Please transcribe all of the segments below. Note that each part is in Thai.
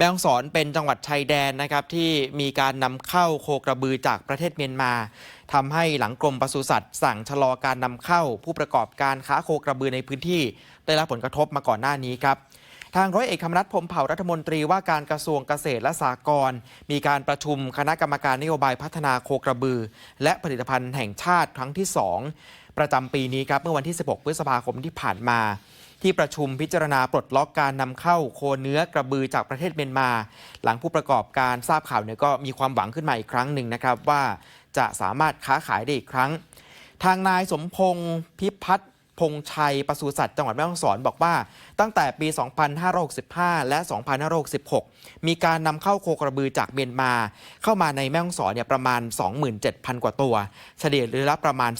แม่ฮ่องสอนเป็นจังหวัดชายแดนนะครับที่มีการนำเข้าโคกระบือจากประเทศเมียนมาทำให้หลังกรมปศุสัตว์สั่งชะลอการนำเข้าผู้ประกอบการค้าโคกระบือในพื้นที่ ได้รับผลกระทบมาก่อนหน้านี้ครับทางร้อยเอกคำนัฐพรมเผ่ารัฐมนตรีว่าการกระทรวงเกษตรและสหกรณ์มีการประชุมคณะกรรมการนโยบายพัฒนาโคกระบือ และผลิตภัณฑ์แห่งชาติครั้งที่ 2 ประจำปีนี้ครับเมื่อวันที่ 16 พฤษภาคมที่ผ่านมา ที่ประชุมพิจารณาปลดล็อกการนำเข้าโคเนื้อกระบือจากประเทศเมียนมา หลังผู้ประกอบการทราบข่าวเนี่ยก็มีความหวังขึ้นมาอีกครั้งหนึ่งนะครับว่าจะสามารถค้าขายได้อีกครั้ง ทางนายสมพงศ์พิพัฒน์พงชัยปศุสัตว์จังหวัดแม่ฮ่องสอนบอกว่า ตั้งแต่ปี 2565 และ 2566 มีการนำเข้าโคกระบือจากเมียนมา เข้ามาในแม่ฮ่องสอนเนี่ยประมาณ 27,000 กว่าตัว เฉลี่ยเดือนละประมาณ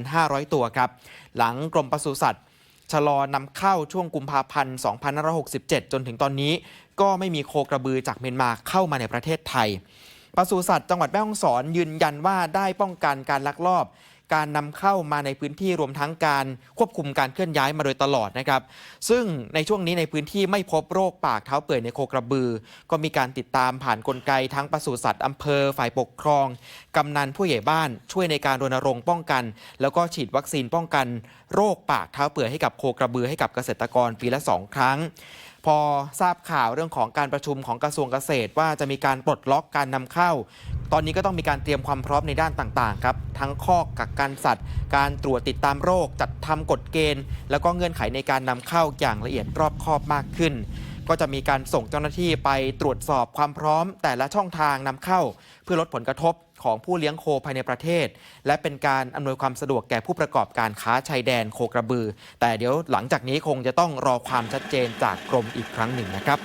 4,500 ตัวครับ หลังกรมปศุสัตว์ ชะลอนำเข้าช่วงกุมภาพันธ์ 2567 จนถึงตอนนี้ ก็ไม่มีโคกระบือจากเมียนมาเข้ามาในประเทศไทยปศุสัตว์จังหวัดแม่ฮ่องสอนยืนยันว่าได้ป้องกันการลักลอบ การนำเข้ามาในพื้นที่รวมทั้งการควบคุมการเคลื่อนย้ายมาโดยตลอดนะครับ ซึ่งในช่วงนี้ในพื้นที่ไม่พบโรคปากเท้าเปื่อยในโคกระบือ ก็มีการติดตามผ่านกลไกทั้งปศุสัตว์อำเภอฝ่ายปกครอง กำนันผู้ใหญ่บ้านช่วยในการรณรงค์ป้องกัน แล้วก็ฉีดวัคซีนป้องกัน โรคปากเท้าเปื่อยให้กับโคกระบือให้กับเกษตรกรปีละสองครั้ง พอทราบข่าวเรื่องของการประชุมของกระทรวงเกษตร ว่าจะมีการปลดล็อกการนำเข้า ตอนนี้ก็ต้องมีการเตรียมความพร้อมในด้านต่างๆครับทั้งคอกกักกันสัตว์ การตรวจติดตามโรค จัดทำกฎเกณฑ์ แล้วก็เงื่อนไขในการนำเข้าอย่างละเอียดรอบคอบมากขึ้น ก็จะมีการส่งเจ้าหน้าที่ไปตรวจสอบความพร้อมแต่ละช่องทางนำเข้า เพื่อลดผลกระทบ ของผู้เลี้ยงโคภายในประเทศ และเป็นการอำนวยความสะดวกแก่ผู้ประกอบการค้าชายแดนโคกระบือ แต่เดี๋ยวหลังจากนี้คงจะต้องรอความชัดเจนจากกรมอีกครั้งหนึ่งนะครับ